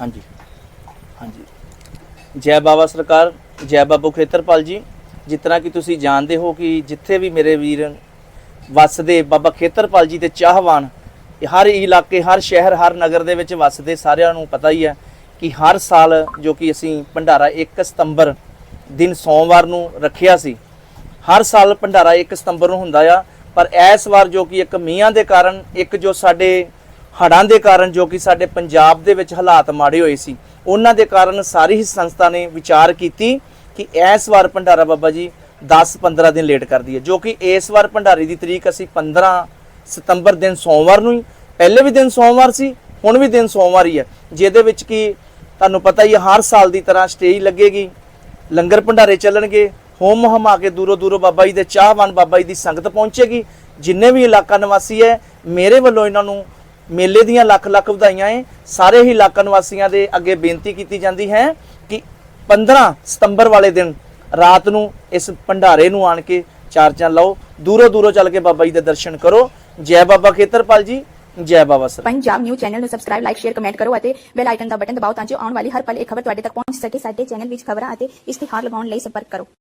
ਹਾਂਜੀ। ਹਾਂਜੀ। ਜੈ ਬਾਬਾ ਸਰਕਾਰ, ਜੈ ਬਾਬੂ ਖੇਤਰਪਾਲ ਜੀ, ਜਿਸ ਤਰ੍ਹਾਂ ਕਿ ਤੁਸੀਂ ਜਾਣਦੇ ਹੋ ਕਿ ਜਿੱਥੇ ਵੀ ਮੇਰੇ ਵੀਰ ਵੱਸਦੇ ਬਾਬਾ ਖੇਤਰਪਾਲ ਜੀ ਦੇ ਚਾਹਵਾਨ, ਹਰ ਇਲਾਕੇ, ਹਰ ਸ਼ਹਿਰ, ਹਰ ਨਗਰ ਦੇ ਵਿੱਚ ਵੱਸਦੇ ਸਾਰਿਆਂ ਨੂੰ ਪਤਾ ਹੀ ਹੈ ਕਿ ਹਰ ਸਾਲ ਜੋ ਕਿ ਅਸੀਂ ਭੰਡਾਰਾ 1 ਸਤੰਬਰ ਦਿਨ ਸੋਮਵਾਰ ਨੂੰ ਰੱਖਿਆ ਸੀ, ਹਰ ਸਾਲ ਭੰਡਾਰਾ 1 ਸਤੰਬਰ ਨੂੰ ਹੁੰਦਾ ਆ, ਪਰ ਇਸ ਵਾਰ ਜੋ ਕਿ ਇੱਕ ਮੀਆਂ ਦੇ ਕਾਰਨ ਇੱਕ ਜੋ ਸਾਡੇ ਹੜ੍ਹਾਂ ਦੇ ਕਾਰਨ ਜੋ ਕਿ ਸਾਡੇ ਪੰਜਾਬ ਦੇ ਵਿੱਚ ਹਾਲਾਤ ਮਾੜੇ ਹੋਏ ਸੀ, ਉਹਨਾਂ ਦੇ ਕਾਰਨ ਸਾਰੀ ਹੀ ਸੰਸਥਾ ਨੇ ਵਿਚਾਰ ਕੀਤੀ ਕਿ ਇਸ ਵਾਰ ਭੰਡਾਰਾ ਬਾਬਾ ਜੀ 10-15 ਦਿਨ ਲੇਟ ਕਰ ਦਈਏ, ਜੋ ਕਿ ਇਸ ਵਾਰ ਭੰਡਾਰੀ ਦੀ ਤਰੀਕ ਅਸੀਂ 15 ਸਤੰਬਰ ਦਿਨ ਸੋਮਵਾਰ ਨੂੰ ਹੀ, ਪਹਿਲੇ ਵੀ ਦਿਨ ਸੋਮਵਾਰ ਸੀ, ਹੁਣ ਵੀ ਦਿਨ ਸੋਮਵਾਰ ਹੀ ਹੈ, ਜਿਹਦੇ ਵਿੱਚ ਕਿ ਤੁਹਾਨੂੰ ਪਤਾ ਹੀ ਹੈ, ਹਰ ਸਾਲ ਦੀ ਤਰ੍ਹਾਂ ਸਟੇਜ ਲੱਗੇਗੀ, ਲੰਗਰ ਭੰਡਾਰੇ ਚੱਲਣਗੇ, ਹੋਮ ਹਮਾ ਕੇ ਦੂਰੋਂ ਦੂਰੋਂ ਬਾਬਾ ਜੀ ਦੇ ਚਾਹਵਾਨ, ਬਾਬਾ ਜੀ ਦੀ ਸੰਗਤ ਪਹੁੰਚੇਗੀ, ਜਿੰਨੇ ਵੀ ਇਲਾਕਾ ਨਿਵਾਸੀ ਹੈ, ਮੇਰੇ ਵੱਲੋਂ ਇਹਨਾਂ ਨੂੰ ਮੇਲੇ ਦੀਆਂ ਲੱਖ ਲੱਖ ਵਧਾਈਆਂ ਏ। ਸਾਰੇ ਹੀ ਇਲਾਕਾ ਨਿਵਾਸੀਆਂ ਦੇ ਅੱਗੇ ਬੇਨਤੀ ਕੀਤੀ ਜਾਂਦੀ ਹੈ ਕਿ 15 ਸਤੰਬਰ ਵਾਲੇ ਦਿਨ ਰਾਤ ਨੂੰ ਇਸ ਭੰਡਾਰੇ ਨੂੰ ਆਣ ਕੇ ਚਾਰ ਚੰਨ ਲਾਓ। ਦੂਰੋਂ ਦੂਰੋਂ ਚੱਲ ਕੇ ਬਾਬਾ ਜੀ ਦੇ ਦਰਸ਼ਨ ਕਰੋ। ਜੈ ਬਾਬਾ ਖੇਤਰਪਾਲ ਜੀ, ਜੈ Baba sir. Punjab news channel ਨੂੰ ਸਬਸਕ੍ਰਾਈਬ ਲਾਈਕ ਸ਼ੇਅਰ ਕਮੈਂਟ ਕਰੋ ਅਤੇ ਬੈਲ ਆਈਕਨ ਦਾ ਬਟਨ ਦਬਾਓ ਤਾਂ ਜੋ ਆਉਣ ਵਾਲੀ ਹਰ ਪਲ ਇੱਕ ਖਬਰ ਤੁਹਾਡੇ ਤੱਕ ਪਹੁੰਚ ਸਕੇ। ਸਾਡੇ ਚੈਨਲ ਵਿੱਚ ਖਬਰਾਂ ਅਤੇ ਇਸ਼ਤਿਹਾਰ ਲਗਾਉਣ ਲਈ ਸੰਪਰਕ ਕਰੋ।